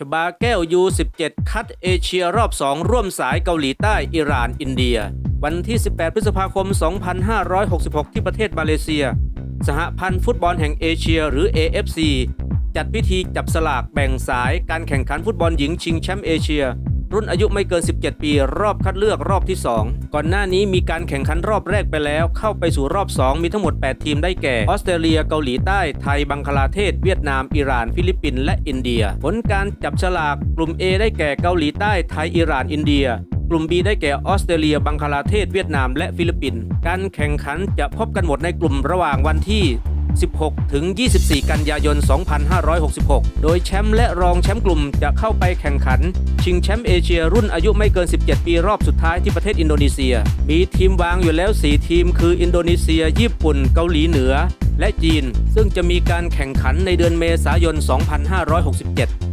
ชบาแก้ว U17 คัดเอเชียรอบ 2 ร่วมสายเกาหลีใต้ อิหร่าน อินเดีย วันที่ 18 พฤษภาคม 2566 ที่ประเทศมาเลเซีย สหพันธ์ฟุตบอลแห่งเอเชียหรือ AFC จัดพิธีจับสลากแบ่งสายการแข่งขันฟุตบอลหญิงชิงแชมป์เอเชีย รุ่นอายุไม่เกิน 17 ปี รอบคัดเลือกรอบที่ 2 ก่อนหน้านี้มีการแข่งขันรอบแรกไปแล้ว เข้าไปสู่รอบ 2 มีทั้งหมด 8 ทีมได้แก่ออสเตรเลียเกาหลีใต้ไทยบังคลาเทศ เวียดนาม อิหร่าน ฟิลิปปินส์และอินเดีย ผลการจับฉลากกลุ่ม A ได้แก่เกาหลีใต้ไทยอิหร่านอินเดียกลุ่ม B ได้แก่ออสเตรเลีย บังคลาเทศ เวียดนาม และฟิลิปปินส์ การแข่งขันจะพบกันหมดในกลุ่มระหว่างวันที่ 16 ถึง 24 กันยายน 2566 โดยแชมป์และรองแชมป์กลุ่มจะเข้าไปแข่งขัน ชิงแชมป์เอเชียรุ่นอายุไม่เกิน 17 ปีรอบสุดท้ายที่ประเทศอินโดนีเซีย มีทีมวางอยู่แล้ว 4 ทีม คืออินโดนีเซีย ญี่ปุ่น เกาหลีเหนือ และจีน ซึ่งจะมีการแข่งขันในเดือนเมษายน 2567